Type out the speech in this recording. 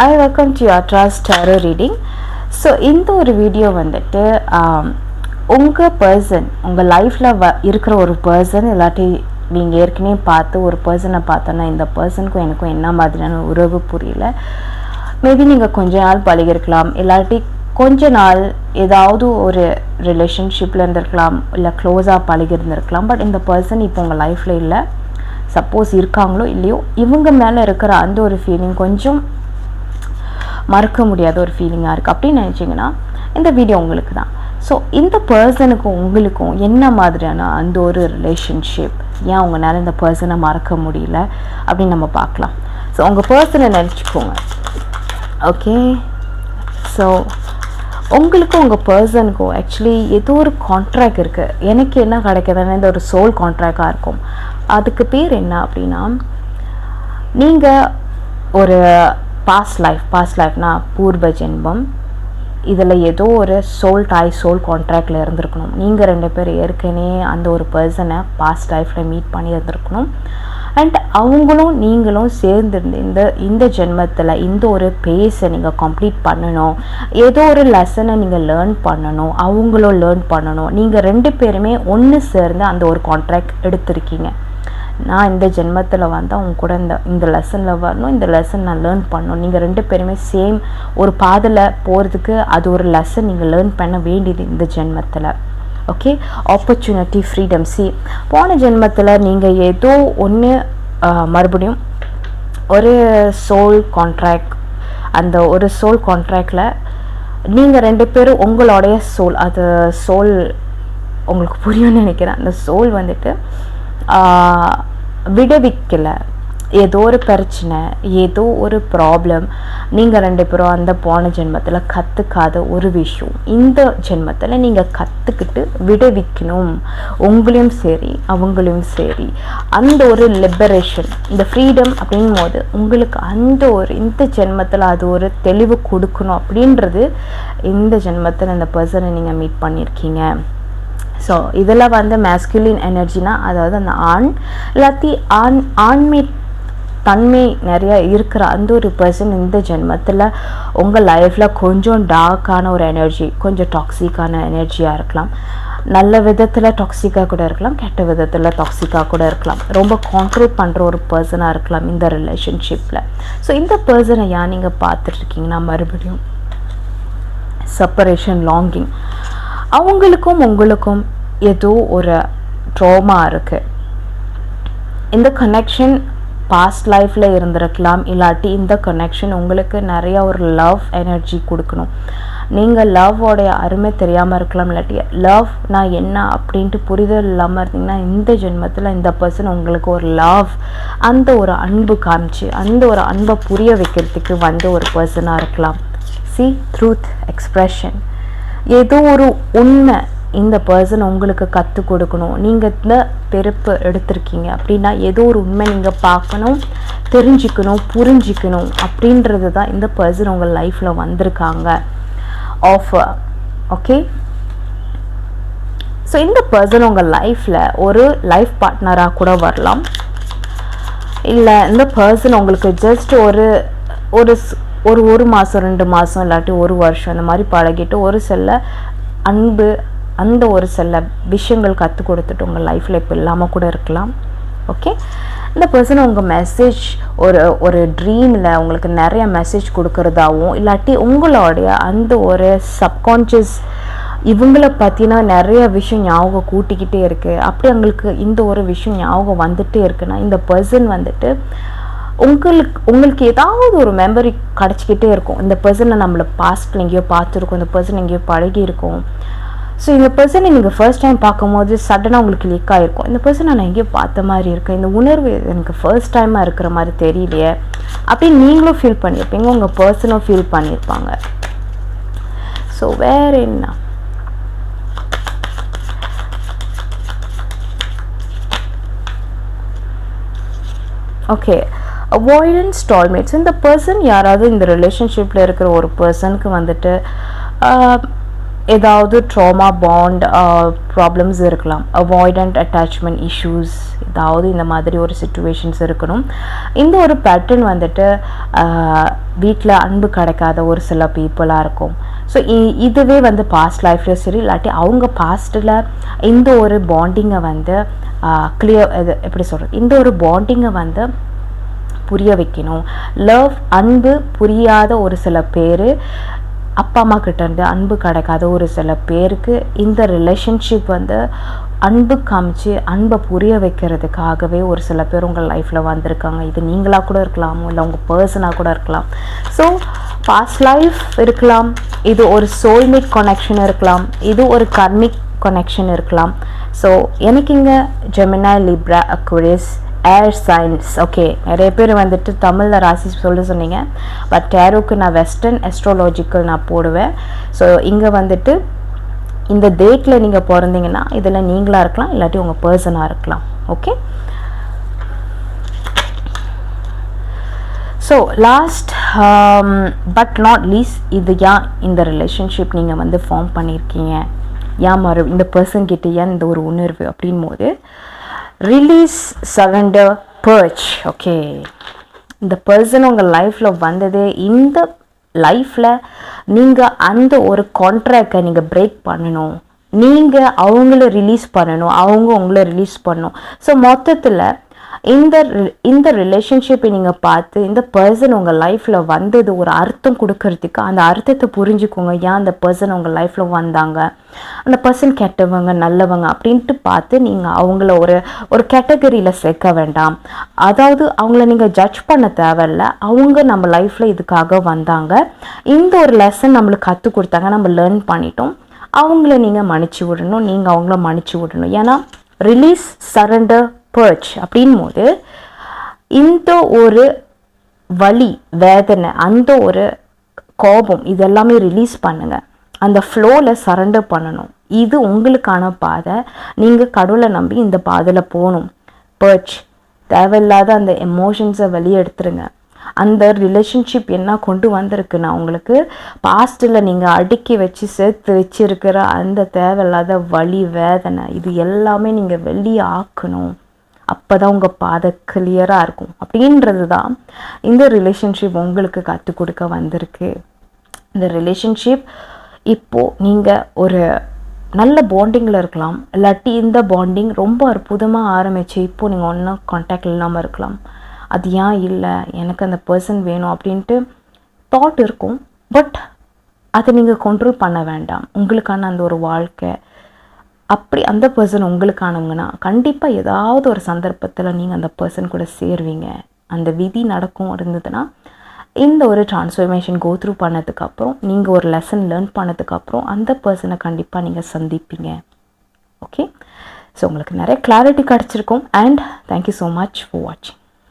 I welcome to அட்ராஸ் tarot reading so இந்த ஒரு வீடியோ வந்துட்டு உங்கள் பர்சன் உங்கள் லைஃப்பில் வ இருக்கிற ஒரு பர்சன் இல்லாட்டி நீங்கள் ஏற்கனவே பார்த்து ஒரு பர்சனை பார்த்தோன்னா இந்த பர்சனுக்கும் எனக்கும் என்ன மாதிரியான உறவு புரியல. மேபி நீங்கள் கொஞ்ச நாள் பழகிருக்கலாம். இல்லாட்டி கொஞ்ச நாள் ஏதாவது ஒரு ரிலேஷன்ஷிப்பில் இருந்திருக்கலாம். இல்லை க்ளோஸாக பழகி இருந்திருக்கலாம் பட் இந்த பர்சன் இப்போ உங்கள் லைஃப்பில் இல்லை. சப்போஸ் இருக்காங்களோ இல்லையோ இவங்க மேலே இருக்கிற அந்த ஒரு ஃபீலிங் கொஞ்சம் மறக்க முடியாத ஒரு ஃபீலிங்காக இருக்குது அப்படின்னு நினச்சிங்கன்னா இந்த வீடியோ உங்களுக்கு தான் ஸோ இந்த பர்சனுக்கும் உங்களுக்கும் என்ன மாதிரியான அந்த ஒரு ரிலேஷன்ஷிப் ஏன் உங்களால் இந்த பர்சனை மறக்க முடியல? அப்படின்னு நம்ம பார்க்கலாம். ஸோ உங்கள் பர்சனை நினச்சிக்கோங்க. ஓகே ஸோ உங்களுக்கும் உங்கள் பர்சனுக்கும் ஆக்சுவலி ஏதோ ஒரு கான்ட்ராக்ட் இருக்குது எனக்கு என்ன கிடைக்குதுன்னா இந்த ஒரு சோல் கான்ட்ராக்டாக இருக்கும். அதுக்கு பேர் என்ன அப்படின்னா நீங்கள் ஒரு பாஸ்ட் லைஃப் பாஸ்ட் லைஃப்னா பூர்வ ஜென்மம். இதில் ஏதோ ஒரு சோல் டாய் சோல் கான்ட்ராக்டில் இருந்திருக்கணும். நீங்கள் ரெண்டு பேர் ஏற்கனவே அந்த ஒரு பர்சனை பாஸ்ட் லைஃப்பில் மீட் பண்ணி இருந்திருக்கணும். அண்ட் அவங்களும் நீங்களும் சேர்ந்து இந்த இந்த ஜென்மத்தில் இந்த ஒரு பேஸை நீங்கள் கம்ப்ளீட் பண்ணணும். ஏதோ ஒரு லெசனை நீங்கள் லேர்ன் பண்ணணும். அவங்களும் லேர்ன் பண்ணணும். நீங்கள் ரெண்டு பேருமே ஒன்று சேர்ந்து அந்த ஒரு கான்ட்ராக்ட் எடுத்திருக்கீங்க. நான் இந்த ஜென்மத்தில் வந்து அவங்க கூட இந்த இந்த லெசனில் வரணும் இந்த லெசன் நான் லேர்ன் பண்ணணும். நீங்கள் ரெண்டு பேருமே சேம் ஒரு பாதையில் போகிறதுக்கு அது ஒரு லெசன் நீங்கள் லேர்ன் பண்ண வேண்டியது இந்த ஜென்மத்தில். ஓகே ஆப்பர்ச்சுனிட்டி ஃப்ரீடம் சி போன ஜென்மத்தில் நீங்கள் ஏதோ ஒன்று மறுபடியும் ஒரு சோல் கான்ட்ராக்ட் அந்த ஒரு சோல் கான்ட்ராக்டில் நீங்கள் ரெண்டு பேரும் உங்களுடைய சோல் அது சோல் உங்களுக்கு புரியும்னு நினைக்கிறேன். அந்த சோல் வந்துட்டு விடுவிக்கலை. ஏதோ ஒரு பிரச்சனை ஏதோ ஒரு ப்ராப்ளம் நீங்கள் ரெண்டு பேரும் அந்த போன ஜென்மத்தில் கற்றுக்காத ஒரு விஷயம். இந்த ஜென்மத்தில் நீங்கள் கற்றுக்கிட்டு விடுவிக்கணும். உங்களையும் சரி அவங்களையும் சரி. அந்த ஒரு லிபரேஷன் இந்த ஃப்ரீடம் அப்படின் போது உங்களுக்கு அந்த ஒரு இந்த ஜென்மத்தில் அது ஒரு தெளிவு கொடுக்கணும் அப்படின்றது இந்த ஜென்மத்தில் இந்த பர்சனை நீங்கள் மீட் பண்ணியிருக்கீங்க ஸோ இதில் வந்து மேஸ்குலின் எனர்ஜினா அதாவது அந்த ஆண் இல்லாத்தி ஆண் ஆண்மை தன்மை நிறையா இருக்கிற அந்த ஒரு பர்சன் இந்த ஜென்மத்தில் உங்கள் லைஃப்பில் கொஞ்சம் டார்க்கான ஒரு எனர்ஜி கொஞ்சம் டாக்ஸிக்கான எனர்ஜியாக இருக்கலாம். நல்ல விதத்தில் டாக்ஸிக்காக கூட இருக்கலாம் கெட்ட விதத்தில் டாக்ஸிக்காக கூட இருக்கலாம். ரொம்ப கான்ட்ரோல் பண்ணுற ஒரு பர்சனாக இருக்கலாம் இந்த ரிலேஷன்ஷிப்பில் ஸோ இந்த பர்சனை ஏன் நீங்கள் பார்த்துட்ருக்கீங்கன்னா மறுபடியும் செப்பரேஷன் லாங்கிங் அவங்களுக்கும் உங்களுக்கும் ஏதோ ஒரு ட்ரோமா இருக்குது இந்த கனெக்ஷன் பாஸ்ட் லைஃப்பில் இருந்திருக்கலாம் இல்லாட்டி இந்த கனெக்ஷன் உங்களுக்கு நிறைய ஒரு லவ் எனர்ஜி கொடுக்கணும். நீங்கள் லவ்வோடைய அருமை தெரியாமல் இருக்கலாம் இல்லாட்டி லவ் நான் என்ன அப்படின்ட்டு புரிதல் இல்லாமல் இருந்தீங்கன்னா இந்த ஜென்மத்தில் இந்த பர்சன் உங்களுக்கு ஒரு லவ் அந்த ஒரு அன்பு காமிச்சு அந்த ஒரு அன்பை புரிய வைக்கிறதுக்கு வந்த ஒரு பர்சனாக இருக்கலாம். சி ட்ரூத் எக்ஸ்ப்ரெஷன் ஏதோ ஒரு உண்மை இந்த பர்சன் உங்களுக்கு கற்றுக் கொடுக்கணும். நீங்கள் இந்த பிறப்பு எடுத்திருக்கீங்க அப்படின்னா ஏதோ ஒரு உண்மை நீங்கள் பார்க்கணும் தெரிஞ்சுக்கணும் புரிஞ்சிக்கணும் அப்படின்றது தான் இந்த பர்சன் உங்கள் லைஃப்பில் வந்திருக்காங்க. ஆஃபர் ஓகே ஸோ இந்த பர்சன் உங்கள் லைஃப்பில் ஒரு லைஃப் பார்ட்னராக கூட வரலாம். இல்லை இந்த பர்சன் உங்களுக்கு ஜஸ்ட் ஒரு ஒரு ஒரு ஒரு மாதம் ரெண்டு மாதம் இல்லாட்டி ஒரு வருஷம் இந்த மாதிரி பழகிட்டு ஒரு சில அன்பு அந்த ஒரு சில விஷயங்கள் கற்றுக் கொடுத்துட்டு உங்கள் லைஃப்பில் இப்போ இல்லாமல் கூட இருக்கலாம். ஓகே இந்த பர்சன் உங்கள் மெசேஜ் ஒரு ஒரு ட்ரீமில் உங்களுக்கு நிறைய மெசேஜ் கொடுக்கறதாகவும் இல்லாட்டி உங்களுடைய அந்த ஒரு சப்கான்ஷியஸ் இவங்கள பற்றினா நிறைய விஷயம் ஞாபகம் கூட்டிக்கிட்டே இருக்குது அப்படி அவங்களுக்கு இந்த ஒரு விஷயம் ஞாபகம் வந்துகிட்டே இருக்குன்னா இந்த பர்சன் வந்துட்டு உங்களுக்கு உங்களுக்கு ஏதாவது ஒரு மெமரி கிடச்சிக்கிட்டே இருக்கும். இந்த பர்சனை நம்மளை பாஸ்ட்டில் எங்கேயோ பார்த்துருக்கோம். இந்த பர்சன் எங்கேயோ பழகி இருக்கும் ஸோ இந்த பர்சனை நீங்கள் ஃபர்ஸ்ட் டைம் பார்க்கும்போது சடனாக உங்களுக்கு லீக் ஆகிருக்கும் இந்த பர்சனை நான் எங்கேயோ பார்த்த மாதிரி இருக்கேன் இந்த உணர்வு எனக்கு ஃபர்ஸ்ட் டைமாக இருக்கிற மாதிரி தெரியலையே. அப்படின்னு நீங்களும் ஃபீல் பண்ணியிருப்பீங்க. உங்கள் பர்சனும் ஃபீல் பண்ணியிருப்பாங்க. ஸோ வேறு என்ன? ஓகே அவாய்டன்ஸ் டால்மேட்ஸ் இந்த பர்சன் யாராவது இந்த ரிலேஷன்ஷிப்பில் இருக்கிற ஒரு பர்சனுக்கு வந்துட்டு ஏதாவது ட்ராமா பாண்ட் ப்ராப்ளம்ஸ் இருக்கலாம். அவாய்டண்ட் அட்டாச்மெண்ட் இஷ்யூஸ் ஏதாவது இந்த மாதிரி ஒரு சுச்சுவேஷன்ஸ் இருக்கணும். இந்த ஒரு பேட்டர்ன் வந்துட்டு வீட்டில் அன்பு கிடைக்காத ஒரு சில பீப்புளாக இருக்கும். ஸோ இதுவே வந்து பாஸ்ட் லைஃப்லேயும் சரி இல்லாட்டி அவங்க பாஸ்ட்டில் இந்த ஒரு பாண்டிங்கை வந்து கிளியர் இது எப்படி சொல்கிறது இந்த ஒரு பாண்டிங்கை வந்து புரிய வைக்கணும். லவ் அன்பு புரியாத ஒரு சில பேர் அப்பா அம்மா கிட்டேருந்து அன்பு கிடைக்காத ஒரு சில பேருக்கு இந்த ரிலேஷன்ஷிப் வந்து அன்பு காமிச்சு அன்பை புரிய வைக்கிறதுக்காகவே ஒரு சில பேர் உங்கள் லைஃப்பில் வந்திருக்காங்க. இது நீங்களாக கூட இருக்கலாம் இல்லை உங்கள் பர்சனாக கூட இருக்கலாம். ஸோ பாஸ்ட் லைஃப் இருக்கலாம் இது ஒரு சோல்மேட் கனெக்ஷன் இருக்கலாம் இது ஒரு கர்மிக் கனெக்ஷன் இருக்கலாம். ஸோ எனக்கு இங்கே Gemini Libra Aquarius air signs okay நிறைய பேர் வந்துட்டு தமிழில் ராசி சொல்ல சொன்னீங்க. பட் டேரோக்கு நான் வெஸ்டர்ன் அஸ்ட்ராலாஜிக்கல் நான் போடுவேன். ஸோ இங்கே வந்துட்டு இந்த டேட்டில் நீங்கள் பிறந்தீங்கன்னா இதில் நீங்களாக இருக்கலாம் இல்லாட்டி உங்கள் பர்சனாக இருக்கலாம். Okay so last but not least இது ஏன் இந்த ரிலேஷன்ஷிப் நீங்கள் வந்து ஃபார்ம் பண்ணியிருக்கீங்க ஏன் மறு இந்த பர்சன்கிட்ட ஏன் இந்த ஒரு உணர்வு? அப்படின் போது ரிலீஸ் சரண்டர் பர்ச் ஓகே இந்த பர்சன் உங்கள் லைஃப்பில் வந்தது இந்த லைஃப்பில் நீங்கள் அந்த ஒரு கான்ட்ராக்டை நீங்கள் பிரேக் பண்ணணும். நீங்கள் அவங்கள ரிலீஸ் பண்ணணும். அவங்க உங்களை ரிலீஸ் பண்ணணும். ஸோ மொத்தத்தில் இந்த ரி- இந்த ரிலேஷன்ஷிப்பை நீங்கள் பார்த்து இந்த பர்சன் உங்கள் லைஃப்பில் வந்தது ஒரு அர்த்தம் கொடுக்கறதுக்கு அந்த அர்த்தத்தை புரிஞ்சுக்கோங்க. ஏன் அந்த பர்சன் உங்கள் லைஃப்பில் வந்தாங்க? அந்த பர்சன் கெட்டவங்க நல்லவங்க அப்படின்ட்டு பார்த்து நீங்கள் அவங்கள ஒரு ஒரு கேட்டகரியில் சேர்க்க வேண்டாம். அதாவது அவங்கள நீங்கள் ஜட்ஜ் பண்ண தேவையில்ல. அவங்க நம்ம லைஃப்பில் இதுக்காக வந்தாங்க. இந்த ஒரு லெசன் நம்மளுக்கு கற்றுக் கொடுத்தாங்க. நம்ம லேர்ன் பண்ணிட்டோம். அவங்கள நீங்கள் மன்னிச்சு விடணும். நீங்கள் அவங்கள மன்னிச்சு விடணும். ஏன்னா ரிலீஸ் சரண்டர் பர்ச் அப்படின் போது இந்த ஒரு வலி வேதனை அந்த ஒரு கோபம் இதெல்லாமே ரிலீஸ் பண்ணுங்க. அந்த ஃப்ளோவில் சரண்டர் பண்ணணும். இது உங்களுக்கான பாதை. நீங்கள் கடவுளை நம்பி இந்த பாதையில் போகணும். பர்ச் தேவையில்லாத அந்த எமோஷன்ஸை வெளியெடுத்துருங்க அந்த ரிலேஷன்ஷிப் என்ன கொண்டு வந்திருக்குன்னா உங்களுக்கு பாஸ்ட்டில் நீங்கள் அடுக்கி வச்சு சேர்த்து வச்சிருக்கிற அந்த தேவையில்லாத வலி வேதனை இது எல்லாமே நீங்கள் வெளியே ஆக்கணும். அப்போ தான் உங்கள் பாதை கிளியராக இருக்கும். அப்படின்றது தான் இந்த ரிலேஷன்ஷிப் உங்களுக்கு கற்றுக் கொடுக்க வந்திருக்கு. இந்த ரிலேஷன்ஷிப் இப்போது நீங்கள் ஒரு நல்ல பாண்டிங்கில் இருக்கலாம். இல்லாட்டி இந்த பாண்டிங் ரொம்ப அற்புதமாக ஆரம்பிச்சு இப்போது நீங்கள் ஒன்றும் காண்டாக்ட் இல்லாமல் இருக்கலாம். அது ஏன் இல்லை? எனக்கு அந்த பர்சன் வேணும் அப்படின்ட்டு தாட் இருக்கும். பட் அதை நீங்கள் கண்ட்ரோல் பண்ண வேண்டாம். உங்களுக்கான அந்த ஒரு வாழ்க்கை அப்படி அந்த பர்சன் உங்களுக்கானவங்கன்னா கண்டிப்பாக ஏதாவது ஒரு சந்தர்ப்பத்தில் நீங்கள் அந்த பர்சன் கூட சேருவீங்க. அந்த விதி நடக்கும் இருந்ததுன்னா இந்த ஒரு டிரான்ஸ்ஃபர்மேஷன் கோ த்ரூ பண்ணதுக்கப்புறம் நீங்கள் ஒரு லெசன் லேர்ன் பண்ணதுக்கப்புறம் அந்த பர்சனை கண்டிப்பாக நீங்கள் சந்திப்பீங்க. ஓகே ஸோ உங்களுக்கு நிறைய கிளாரிட்டி கிடச்சிருக்கும். And thank you so much for வாட்சிங்